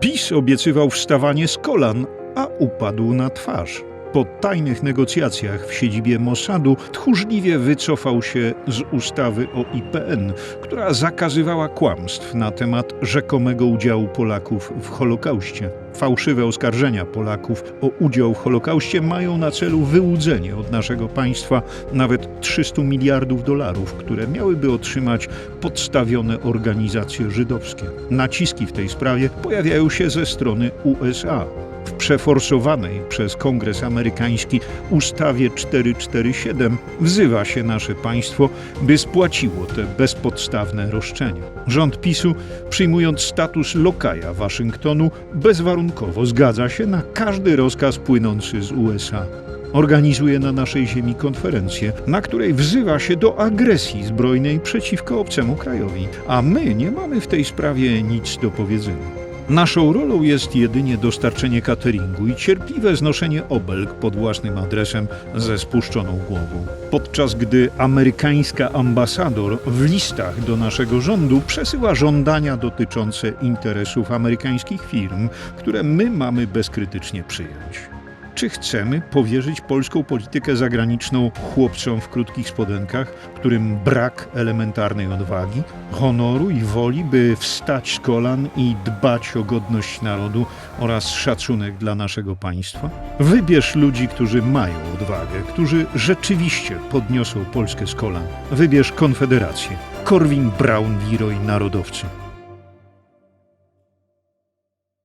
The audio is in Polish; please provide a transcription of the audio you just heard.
PiS obiecywał wstawanie z kolan, a upadł na twarz. Po tajnych negocjacjach w siedzibie Mossadu tchórzliwie wycofał się z ustawy o IPN, która zakazywała kłamstw na temat rzekomego udziału Polaków w Holokauście. Fałszywe oskarżenia Polaków o udział w Holokauście mają na celu wyłudzenie od naszego państwa nawet 300 miliardów dolarów, które miałyby otrzymać podstawione organizacje żydowskie. Naciski w tej sprawie pojawiają się ze strony USA. W przeforsowanej przez Kongres Amerykański ustawie 447 wzywa się nasze państwo, by spłaciło te bezpodstawne roszczenia. Rząd PiSu, przyjmując status lokaja Waszyngtonu, bezwarunkowo zgadza się na każdy rozkaz płynący z USA. Organizuje na naszej ziemi konferencję, na której wzywa się do agresji zbrojnej przeciwko obcemu krajowi, a my nie mamy w tej sprawie nic do powiedzenia. Naszą rolą jest jedynie dostarczenie cateringu i cierpliwe znoszenie obelg pod własnym adresem ze spuszczoną głową. Podczas gdy amerykańska ambasador w listach do naszego rządu przesyła żądania dotyczące interesów amerykańskich firm, które my mamy bezkrytycznie przyjąć. Czy chcemy powierzyć polską politykę zagraniczną chłopcom w krótkich spodenkach, którym brak elementarnej odwagi, honoru i woli, by wstać z kolan i dbać o godność narodu oraz szacunek dla naszego państwa? Wybierz ludzi, którzy mają odwagę, którzy rzeczywiście podniosą Polskę z kolan. Wybierz Konfederację. Korwin Braun, Leroy, narodowcy.